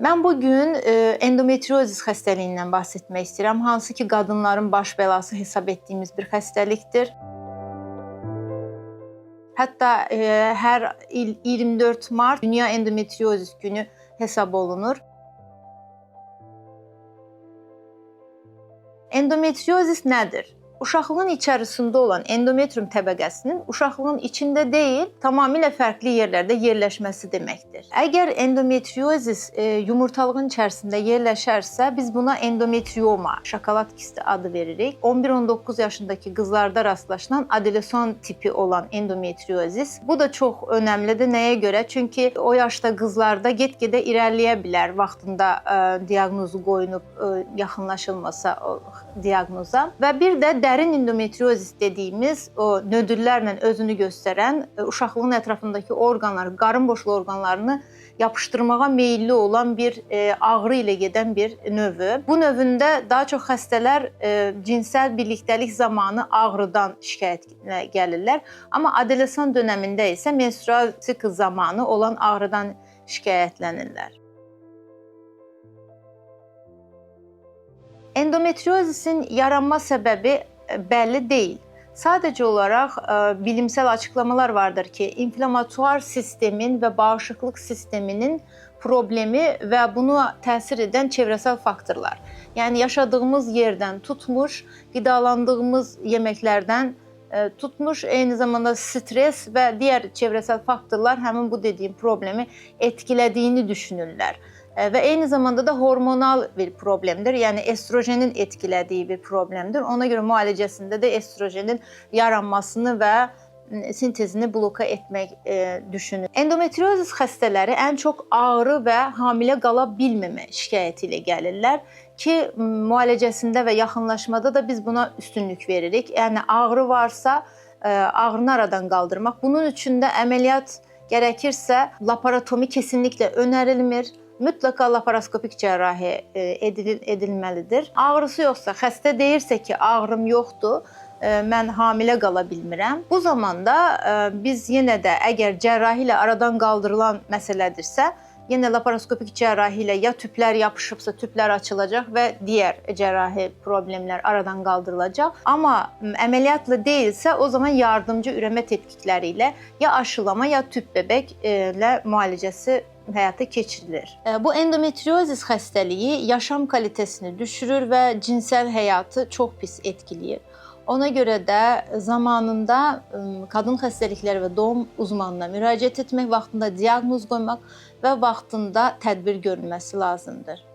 Mən bu gün e, endometriozis xəstəliyindən bəhs etmək istəyirəm, hansı ki, qadınların baş bəlası hesab etdiyimiz bir xəstəlikdir. Hətta e, hər il 24 mart Dünya Endometriozis Günü hesab olunur. Endometriozis nədir? Uşaqlığın içərisində olan endometrium təbəqəsinin uşaqlığın içində deyil, tamamilə fərqli yerlərdə yerləşməsi deməkdir. Əgər endometriozis e, yumurtalığın içərisində yerləşərsə, biz buna endometrioma, şokolad kisti adı veririk. 11-19 yaşındakı qızlarda rastlaşılan adolesan tipi olan endometriozis. Bu da çox önəmlidir. Nəyə görə? Çünki o yaşda qızlarda get-gedə irəliləyə bilər vaxtında ə, diaqnozu qoyulub ə, yaxınlaşılmasa o diaqnoza və bir də dərin endometriozis dediyimiz o nödüllərlə özünü göstərən ə, uşaqlığın ətrafındakı orqanları, qarın boşluğu orqanlarını yapışdırmağa meylli olan bir e, ağrı ilə gedən bir növü. Bu növündə daha çox xəstələr e, cinsəl birlikdəlik zamanı ağrıdan şikayətlə gəlirlər, amma adolesan dövründə isə menstrual sikl zamanı olan ağrıdan şikayətlənirlər. Endometriozisin yaranma səbəbi e, bəlli deyil. Sadəcə olaraq ə, bilimsel açıqlamalar vardır ki, inflamatuar sistemin və bağışıqlıq sisteminin problemi və buna təsir edən çevrəsəl faktorlar. Yəni yaşadığımız yerdən tutmuş, qidalandığımız yeməklərdən ə, tutmuş, eyni zamanda stres və digər çevrəsəl faktorlar həmin bu dediyim problemi etkilədiyini düşünürlər. Ə, Və eyni zamanda da hormonal bir problemdir. Yəni estrojenin etkilədiyi bir problemdir. Ona görə müalicəsində də estrojenin yaranmasını və m, sintezini bloka etmək e, düşünür. Endometriozis xəstələri ən çox ağrı və hamilə qala bilməmə şikayəti ilə gəlirlər ki, m, müalicəsində və yaxınlaşmada da biz buna üstünlük veririk. Yəni ağrı varsa, e, ağrını aradan qaldırmaq. Bunun üçün də əməliyyat gərəkirsə laparotomi kesinliklə önərilmir mütləqa laparoskopik cərrahi e, edil edilməlidir. Ağrısı yoxsa, xəstə deyirsə ki, ağrım yoxdur, e, mən hamilə qala bilmirəm. Bu zamanda e, biz yenə də əgər cərrahi ilə aradan qaldırılan məsələdirsə, yenə laparoskopik cərrahi ilə ya tüplər yapışıbsa tüplər açılacaq və digər cərrahi problemlər aradan qaldırılacaq. Amma m, əməliyyatla deyilsə, o zaman yardımcı ürəmə tetkikləri ilə ya aşılama ya tüp bəbək e, ilə müalicəsi həyata keçirilir. E, Bu endometriozis xəstəliyi yaşam kalitesini düşürür və cinsəl həyatı çox pis etkiləyir. Ona görə də zamanında ım, qadın xəstəlikləri və doğum uzmanına müraciət etmək, vaxtında diaqnoz qoymaq və vaxtında tədbir görülməsi lazımdır.